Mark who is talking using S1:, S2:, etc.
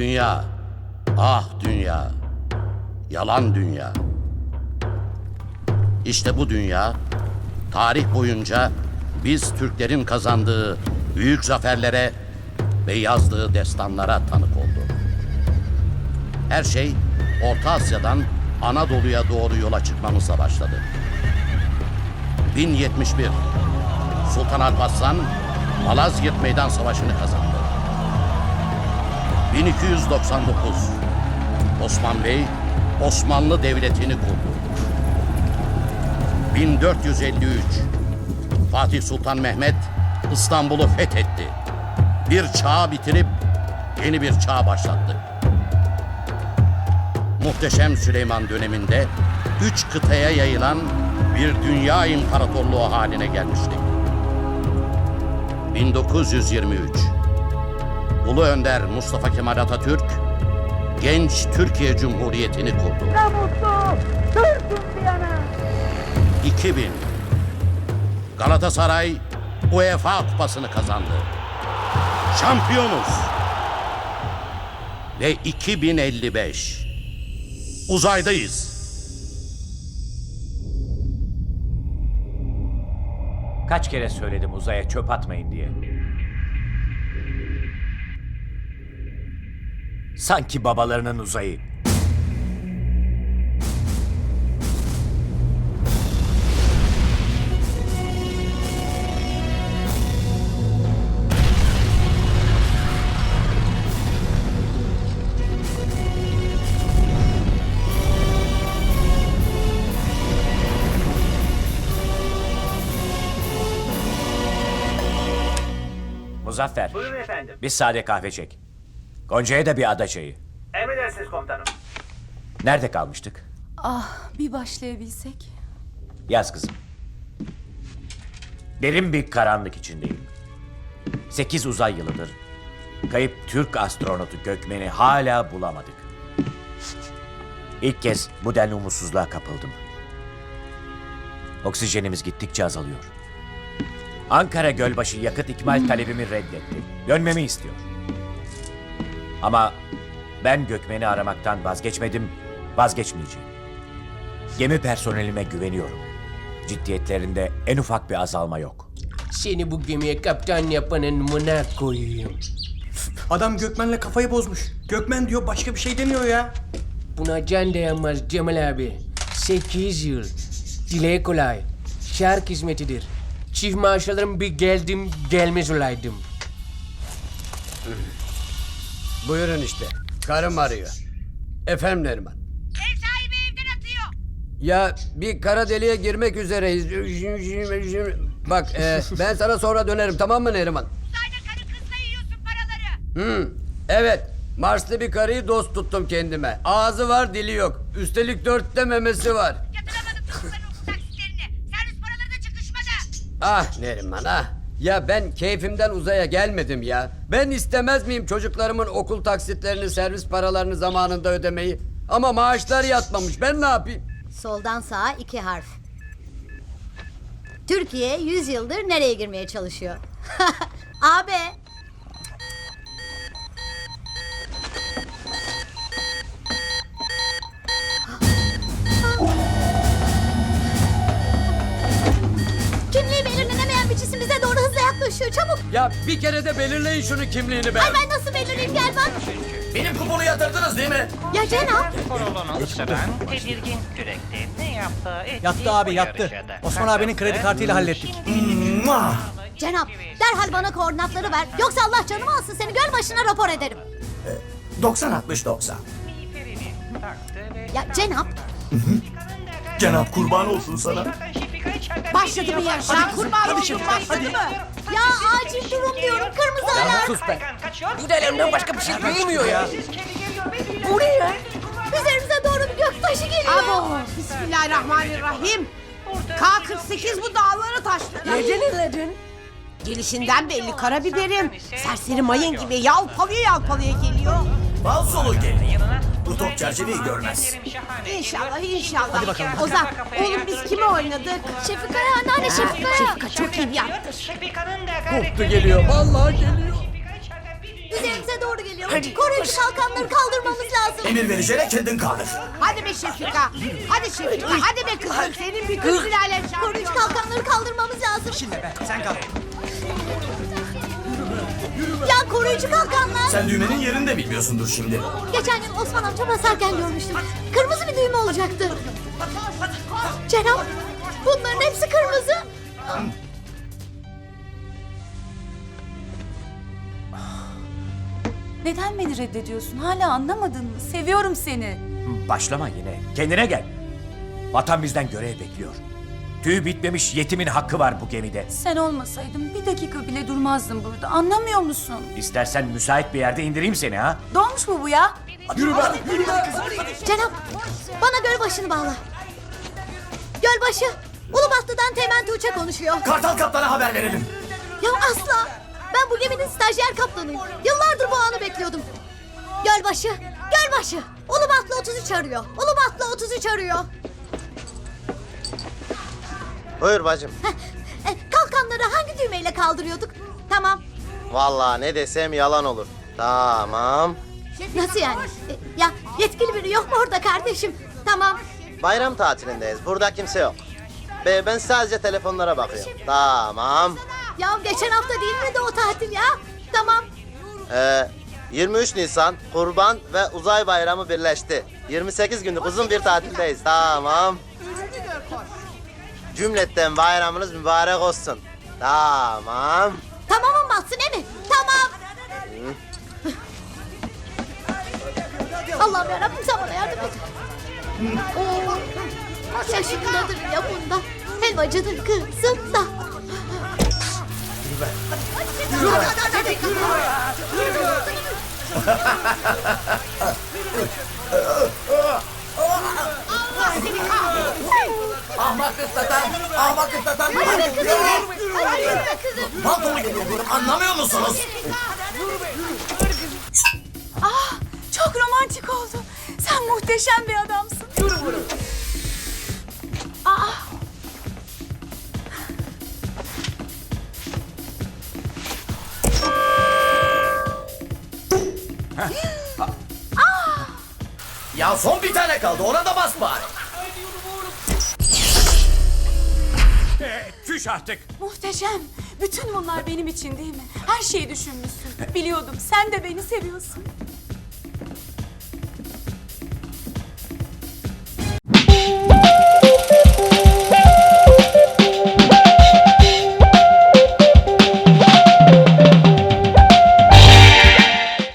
S1: Dünya, ah dünya, yalan dünya. İşte bu dünya, tarih boyunca biz Türklerin kazandığı büyük zaferlere ve yazdığı destanlara tanık oldu. Her şey Orta Asya'dan Anadolu'ya doğru yola çıkmamızla başladı. 1071 Sultan Alparslan Malazgirt Meydan Savaşı'nı kazandı. 1299 Osman Bey Osmanlı Devleti'ni kurdu. 1453 Fatih Sultan Mehmet İstanbul'u fethetti. Bir çağ bitirip yeni bir çağ başlattı. Muhteşem Süleyman döneminde üç kıtaya yayılan bir dünya imparatorluğu haline gelmiştik. 1923 Ulu Önder Mustafa Kemal Atatürk genç Türkiye Cumhuriyeti'ni kurdu.
S2: Ne mutlu Türk'üm diyene.
S1: 2000 Galatasaray UEFA kupasını kazandı. Şampiyonuz. Ve 2055 uzaydayız.
S3: Kaç kere söyledim uzaya çöp atmayın diye. Sanki babalarının uzayı. Muzaffer,
S4: Buyurun efendim.
S3: bir sade kahve çek. Gonca'ya da bir ada çayı.
S4: Emredersiniz komutanım.
S3: Nerede kalmıştık?
S5: Ah bir başlayabilsek.
S3: Yaz kızım. Derin bir karanlık içindeyim. Sekiz uzay yılıdır. Kayıp Türk astronotu Gökmen'i hala bulamadık. İlk kez bu denli umutsuzluğa kapıldım. Oksijenimiz gittikçe azalıyor. Ankara Gölbaşı yakıt ikmal talebimi reddetti. Dönmemi istiyor. Ama ben Gökmen'i aramaktan vazgeçmedim, vazgeçmeyeceğim. Gemi personelime güveniyorum. Ciddiyetlerinde en ufak bir azalma yok.
S6: Seni bu gemiye kaptan yapanın mına koyayım.
S7: Adam Gökmen'le kafayı bozmuş. Gökmen diyor başka bir şey demiyor ya.
S6: Buna can dayanmaz Cemal abi. Sekiz yıl. Dile kolay. Şark hizmetidir. Çift maaş alırım bir geldim gelmez olaydım.
S8: Buyurun işte. Karım arıyor. Efendim Neriman.
S2: Ev sahibi evden atıyor.
S8: Ya bir kara deliğe girmek üzereyiz. Bak e, ben sana sonra dönerim tamam mı Neriman?
S2: Uzayda karı kızla yiyorsun paraları.
S8: Hı, evet. Marslı bir karıyı dost tuttum kendime. Ağzı var dili yok. Üstelik dörtte memesi var.
S2: Yatıramadım dostların okul taksitlerini. Servis paraları da çıkışmadı.
S8: Ah Neriman ah. Ya ben keyfimden uzaya gelmedim ya. Ben istemez miyim çocuklarımın okul taksitlerini, servis paralarını zamanında ödemeyi? Ama maaşlar yatmamış. Ben ne yapayım?
S9: Soldan sağa iki harf. Türkiye 100 yıldır nereye girmeye çalışıyor? Abi.
S8: Ya bir kere de belirleyin şunu kimliğini be.
S9: Ay ben nasıl belirleyeyim gel bak.
S7: Benim kuponu yatırdınız değil mi?
S9: Ya Cenap.
S10: Korolunu ısıran tedirgin kürekti. Ne yaptı? Etti,
S7: Yattı abi
S10: bu
S7: yattı.
S10: yarışada.
S7: Osman abinin kredi kartıyla hallettik. Mua!
S9: Cenap derhal bana koordinatları ver. Yoksa Allah canımı alsın seni göl başına rapor ederim.
S7: 90 60 90.
S10: Miğferini taktı ve
S9: Ya Cenap.
S7: Cenap kurban olsun sana.
S2: Başladı bir yarış. Lan kurban olsun başladı mı?
S9: Ya acil durum diyorum kırmızı alarm.
S6: Sus be. Bu delemden başka bir şey duyulmuyor ya. Bu ne ya?
S9: Üzerimize doğru bir göktaşı geliyor.
S2: Abo. Bismillahirrahmanirrahim. K48 bu dağları taştı.
S6: Nereden anladın?
S2: Gelişinden belli karabiberim. Serseri mayın gibi yalpalıyor yalpalıyor geliyor.
S7: Bal solu gelin. Bu top çerçeveyi görmez.
S2: İnşallah inşallah. Hadi bakalım. Ozan oğlum biz kimi oynadık?
S9: Şefika'ya anneanne Şefika'ya.
S2: Şefika çok iyi bir yaptır.
S8: Koptu geliyor. Vallahi geliyor.
S9: üzerimize doğru geliyor. Koruyucu kalkanları kaldırmamız lazım.
S4: Emir vereceğine kendin kaldır.
S2: Hadi be Şefika. Hadi Şefika. Hadi be kızım. Senin bir kız Bilal'e
S9: Koruyucu kalkanları kaldırmamız lazım.
S4: Şimdi be sen kalk.
S9: Ya koruyucu kalkanlar.
S4: Sen düğmenin yerini de bilmiyorsundur şimdi.
S9: Geçen gün Osman amca basarken görmüştüm. Kırmızı bir düğme olacaktı. Cenap bunların hepsi kırmızı.
S5: Neden beni reddediyorsun? Hala anlamadın mı? Seviyorum seni.
S3: Başlama yine. Kendine gel. Vatan bizden görev bekliyor. Tüy bitmemiş yetimin hakkı var bu gemide.
S5: Sen olmasaydın bir dakika bile durmazdım burada. Anlamıyor musun?
S3: İstersen müsait bir yerde indireyim seni ha.
S5: Dolmuş mu bu ya?
S4: Yürü be.
S9: Cenap bana gölbaşını bağla. Gölbaşı Ulubatlı'dan Teğmen Tuğçe konuşuyor.
S4: Kartal kaptana haber verelim.
S9: Ya asla. Ben bu geminin stajyer kaptanıyım. Yıllardır bu anı bekliyordum. Gölbaşı, Gölbaşı. Ulubatlı 33 arıyor. Ulubatlı 33 arıyor.
S11: Buyur bacım.
S9: E, kalkanları hangi düğmeyle kaldırıyorduk? Tamam.
S11: Vallahi ne desem yalan olur. Tamam.
S9: Nasıl yani? E, ya yetkili biri yok mu orada kardeşim? Tamam.
S11: Bayram tatilindeyiz. Burada kimse yok. Be ben sadece telefonlara bakıyorum. Tamam.
S9: Ya geçen hafta değil miydi o tatil ya? Tamam.
S11: Ee, 23 Nisan Kurban ve Uzay Bayramı birleşti. 28 günlük uzun bir tatildeyiz. Tamam. Cümletten bayramınız mübarek olsun. Tamam.
S9: Tamamım batsın mi? Tamam. Allah'ım yarabbim sen bana yardım et. Oo, yaşındadır ya bunda. Helvacının kızında.
S4: Ahmak kıtlatan, ahmak kıtlatan.
S9: Hadi be kızım. Hadi yürü be kızım.
S4: Baltonu geliyor diyorum anlamıyor musunuz?
S5: Ah, çok romantik oldu. Sen muhteşem bir adamsın. Ah,
S4: Ya son bir tane kaldı ona da bas bari.
S3: Küş artık.
S5: muhteşem. Bütün bunlar benim için değil mi? Her şeyi düşünmüşsün. Biliyordum. Sen de beni seviyorsun.